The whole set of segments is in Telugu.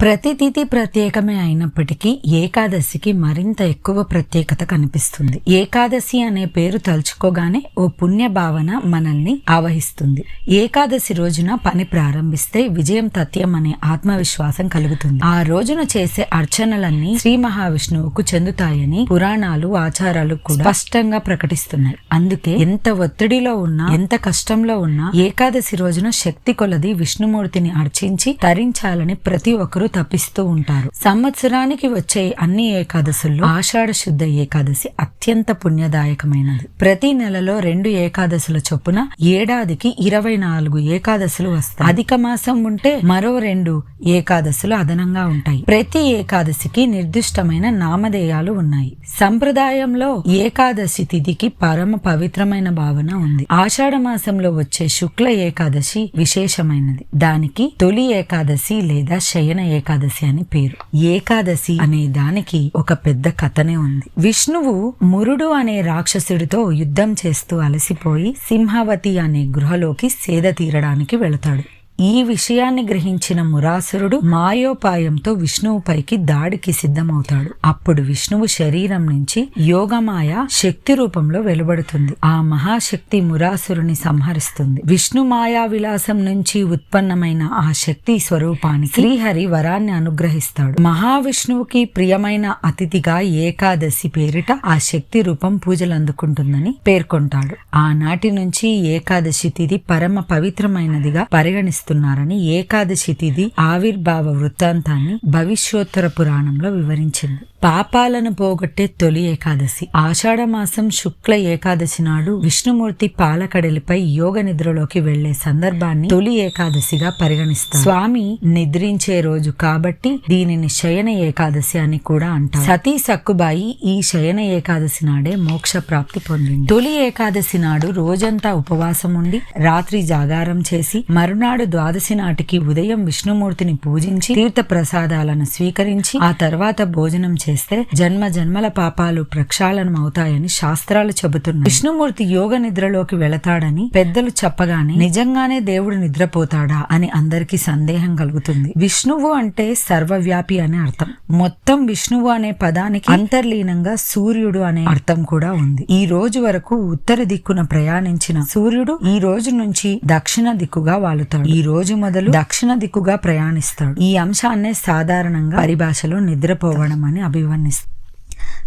ప్రతి తిథి ప్రత్యేకమే అయినప్పటికీ ఏకాదశికి మరింత ఎక్కువ ప్రత్యేకత కనిపిస్తుంది. ఏకాదశి అనే పేరు తలుచుకోగానే ఓ పుణ్య భావన మనల్ని ఆవహిస్తుంది. ఏకాదశి రోజున పని ప్రారంభిస్తే విజయం తథ్యం అనే ఆత్మవిశ్వాసం కలుగుతుంది. ఆ రోజున చేసే అర్చనలన్నీ శ్రీ మహావిష్ణువుకు చెందుతాయని పురాణాలు ఆచారాలు కూడా స్పష్టంగా ప్రకటిస్తున్నాయి. అందుకే ఎంత ఒత్తిడిలో ఉన్నా ఎంత కష్టంలో ఉన్నా ఏకాదశి రోజున శక్తి కొలది విష్ణుమూర్తిని అర్చించి తరించాలని ప్రతి ఒక్కరూ తప్పిస్తూ ఉంటారు. సంవత్సరానికి వచ్చే అన్ని ఏకాదశుల్లో ఆషాఢ శుద్ధ ఏకాదశి అత్యంత పుణ్యదాయకమైనది. ప్రతి నెలలో రెండు ఏకాదశుల చొప్పున ఏడాదికి ఇరవై నాలుగు ఏకాదశులు వస్తాయి. అధిక మాసం ఉంటే మరో రెండు ఏకాదశులు అదనంగా ఉంటాయి. ప్రతి ఏకాదశికి నిర్దిష్టమైన నామధేయాలు ఉన్నాయి. సంప్రదాయంలో ఏకాదశి తిథికి పరమ పవిత్రమైన భావన ఉంది. ఆషాఢ మాసంలో వచ్చే శుక్ల ఏకాదశి విశేషమైనది. దానికి తొలి ఏకాదశి లేదా శయన ఏకాదశి అని పేరు. ఏకాదశి అనే దానికి ఒక పెద్ద కథనే ఉంది. విష్ణువు మురుడు అనే రాక్షసుడితో యుద్ధం చేస్తూ అలసిపోయి సింహావతి అనే గృహలోకి సేద తీరడానికి వెళతాడు. ఈ విషయాన్ని గ్రహించిన మురాసురుడు మాయోపాయంతో విష్ణువుపైకి దాడికి సిద్ధమవుతాడు. అప్పుడు విష్ణువు శరీరం నుంచి యోగమాయ శక్తి రూపంలో వెలువడుతుంది. ఆ మహాశక్తి మురాసురుని సంహరిస్తుంది. విష్ణు మాయా విలాసం నుంచి ఉత్పన్నమైన ఆ శక్తి స్వరూపానికి శ్రీహరి వరాన్ని అనుగ్రహిస్తాడు. మహావిష్ణువుకి ప్రియమైన అతిథిగా ఏకాదశి పేరిట ఆ శక్తి రూపం పూజలు అందుకుంటుందని పేర్కొంటాడు. ఆనాటి నుంచి ఏకాదశి తిథి పరమ పవిత్రమైనదిగా పరిగణిస్తాడు చేస్తున్నారని ఏకాదశి తిథి ఆవిర్భావ వృత్తాంతాన్ని భవిష్యోత్తర పురాణంలో వివరించింది. పాపాలను పోగొట్టే తొలి ఏకాదశి. ఆషాఢ మాసం శుక్ల ఏకాదశి నాడు విష్ణుమూర్తి పాలకడలిపై యోగ నిద్రలోకి వెళ్ళే సందర్భాన్ని తొలి ఏకాదశిగా పరిగణిస్తారు. స్వామి నిద్రించే రోజు కాబట్టి దీనిని శయన ఏకాదశి అని కూడా అంటారు. సతీ సక్కుబాయి ఈ శయన ఏకాదశి నాడే మోక్ష ప్రాప్తి పొందింది. తొలి ఏకాదశి నాడు రోజంతా ఉపవాసం ఉండి రాత్రి జాగారం చేసి మరునాడు ద్వాదశి నాటికి ఉదయం విష్ణుమూర్తిని పూజించి తీర్థ ప్రసాదాలను స్వీకరించి ఆ తర్వాత భోజనం చేస్తే జన్మ జన్మల పాపాలు ప్రక్షాళనం అవుతాయని శాస్త్రాలు చెబుతున్నాయి. విష్ణుమూర్తి యోగ నిద్రలోకి వెళతాడని పెద్దలు చెప్పగానే నిజంగానే దేవుడు నిద్రపోతాడా? అని అందరికీ సందేహం కలుగుతుంది. విష్ణువు అంటే సర్వవ్యాపి అనే అర్థం. మొత్తం విష్ణువు అనే పదానికి అంతర్లీనంగా సూర్యుడు అనే అర్థం కూడా ఉంది. ఈ రోజు వరకు ఉత్తర దిక్కున ప్రయాణించిన సూర్యుడు ఈ రోజు నుంచి దక్షిణ దిక్కుగా వాలుతాడు. ఈ రోజు మొదలు దక్షిణ దిక్కుగా ప్రయాణిస్తాడు. ఈ అంశాన్నే సాధారణంగా పరిభాషలో నిద్రపోవడం అని అభివర్ణిస్తారు.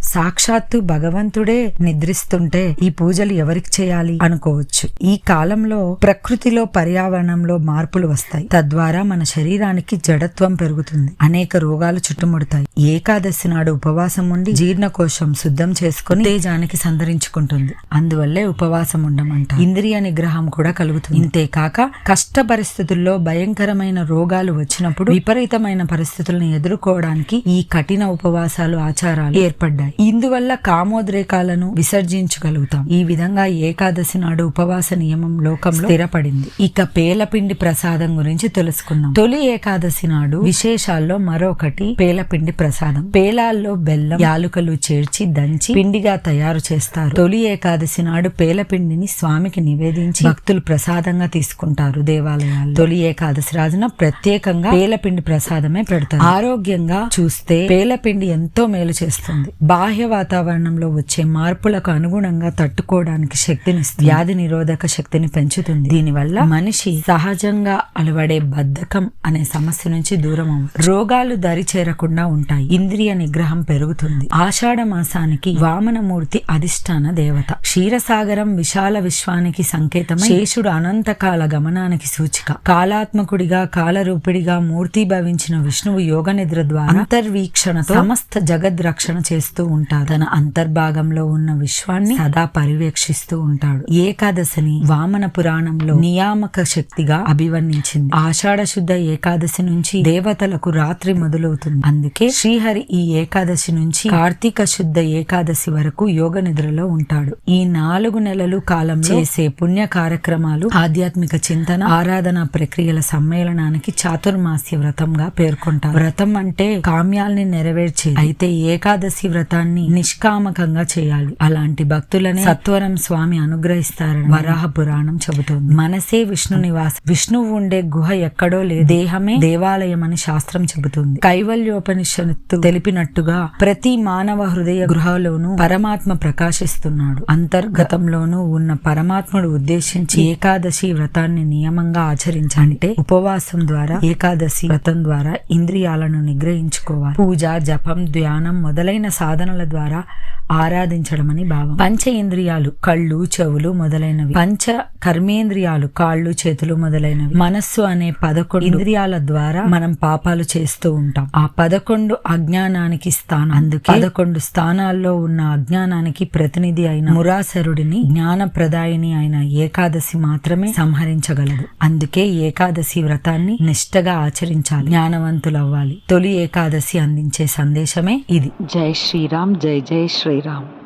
సాక్షాత్తు భగవంతుడే నిద్రిస్తుంటే ఈ పూజలు ఎవరికి చేయాలి అనుకోవచ్చు. ఈ కాలంలో ప్రకృతిలో పర్యావరణంలో మార్పులు వస్తాయి. తద్వారా మన శరీరానికి జడత్వం పెరుగుతుంది. అనేక రోగాలు చుట్టుముడతాయి. ఏకాదశి నాడు ఉపవాసం ఉండి జీర్ణకోశం శుద్ధం చేసుకుని తేజానికి సంతరించుకుంటుంది. అందువల్లే ఉపవాసం ఉండమంట ఇంద్రియ నిగ్రహం కూడా కలుగుతుంది. ఇంతేకాక కష్ట పరిస్థితుల్లో భయంకరమైన రోగాలు వచ్చినప్పుడు విపరీతమైన పరిస్థితులను ఎదుర్కోవడానికి ఈ కఠిన ఉపవాసాలు ఆచారాలు ఏర్పడ్డాయి. ఇందువల్ల కామోద్రేకాలను విసర్జించగలుగుతాం. ఈ విధంగా ఏకాదశి నాడు ఉపవాస నియమం లోకంలో స్థిరపడింది. ఇక పేలపిండి ప్రసాదం గురించి తెలుసుకుందాం. తొలి ఏకాదశి నాడు విశేషాల్లో మరొకటి పేలపిండి ప్రసాదం. పేలాల్లో బెల్లం యాలుకలు చేర్చి దంచి పిండిగా తయారు చేస్తారు. తొలి ఏకాదశి నాడు పేలపిండిని స్వామికి నివేదించి భక్తులు ప్రసాదంగా తీసుకుంటారు దేవాలయాలు తొలి ఏకాదశి రాజున ప్రత్యేకంగా పేలపిండి ప్రసాదమే పెడతారు. ఆరోగ్యంగా చూస్తే పేలపిండి ఎంతో మేలు చేస్తుంది. బాహ్య వాతావరణంలో వచ్చే మార్పులకు అనుగుణంగా తట్టుకోవడానికి శక్తిని వ్యాధి నిరోధక శక్తిని పెంచుతుంది. దీనివల్ల మనిషి సహజంగా అలవడే బద్ధకం అనే సమస్య నుంచి దూరం అవుతుంది రోగాలు దరి చేరకుండా ఉంటాయి. ఇంద్రియ నిగ్రహం పెరుగుతుంది. ఆషాఢ మాసానికి వామనమూర్తి అధిష్టాన దేవత. క్షీరసాగరం విశాల విశ్వానికి సంకేతమై శేషుడు అనంతకాల గమనానికి సూచిక. కాలాత్మకుడిగా కాలరూపిడిగా మూర్తిభవించిన విష్ణువు యోగ నిద్ర ద్వారా అంతర్వీక్షణతో సమస్త జగద్ రక్షణ చేస్తూ ఉంటాడు. తన అంతర్భాగంలో ఉన్న విశ్వాన్ని సదా పర్యవేక్షిస్తూ ఉంటాడు. ఏకాదశిని వామన పురాణంలో నియామక శక్తిగా అభివర్ణించింది. ఆషాఢ శుద్ధ ఏకాదశి నుంచి దేవతలకు రాత్రి మొదలవుతుంది. అందుకే శ్రీహరి ఈ ఏకాదశి నుంచి కార్తీక శుద్ధ ఏకాదశి వరకు యోగ నిద్రలో ఉంటాడు. ఈ నాలుగు నెలలు కాలం చేసే పుణ్య కార్యక్రమాలు ఆధ్యాత్మిక చింతన ఆరాధన ప్రక్రియల సమ్మేళనానికి చాతుర్మాస్య వ్రతంగా పేర్కొంటారు. వ్రతం అంటే కామ్యాల్ని నెరవేర్చేది. అయితే ఏకాదశి వ్రతం వ్రతాన్ని నిష్కామకంగా చేయాలి. అలాంటి భక్తులనే సత్వరం స్వామి అనుగ్రహిస్తారని వరాహ పురాణం చెబుతోంది. మనసే విష్ణు నివాసం విష్ణువు ఉండే గుహ ఎక్కడో లేదు. దేహమే దేవాలయం అని శాస్త్రం చెబుతుంది. కైవల్యోపనిషత్తు తెలిపినట్టుగా ప్రతి మానవ హృదయ గృహలోనూ పరమాత్మ ప్రకాశిస్తున్నాడు. అంతర్గతంలోనూ ఉన్న పరమాత్ముడు ఉద్దేశించి ఏకాదశి వ్రతాన్ని నియమంగా ఆచరించాలంటే ఉపవాసం ద్వారా ఏకాదశి వ్రతం ద్వారా ఇంద్రియాలను నిగ్రహించుకోవాలి. పూజ జపం ధ్యానం మొదలైన సాధన సాధనల ద్వారా ఆరాధించడం అని భావం. పంచ ఇంద్రియాలు కళ్ళు చెవులు మొదలైనవి. పంచ కర్మేంద్రియాలు కాళ్ళు చేతులు మొదలైనవి. మనస్సు అనే పదకొండు ఇంద్రియాల ద్వారా మనం పాపాలు చేస్తూ ఉంటాం. ఆ పదకొండు అజ్ఞానానికి స్థానం. అందుకే పదకొండు స్థానాల్లో ఉన్న అజ్ఞానానికి ప్రతినిధి అయిన మురాసరుడిని జ్ఞాన ప్రదాయిని అయిన ఏకాదశి మాత్రమే సంహరించగలదు. అందుకే ఏకాదశి వ్రతాన్ని నిష్టగా ఆచరించాలి. జ్ఞానవంతులవ్వాలి. తొలి ఏకాదశి అందించే సందేశమే ఇది. జై శ్రీరామ్. జై జై శ్రీరామ్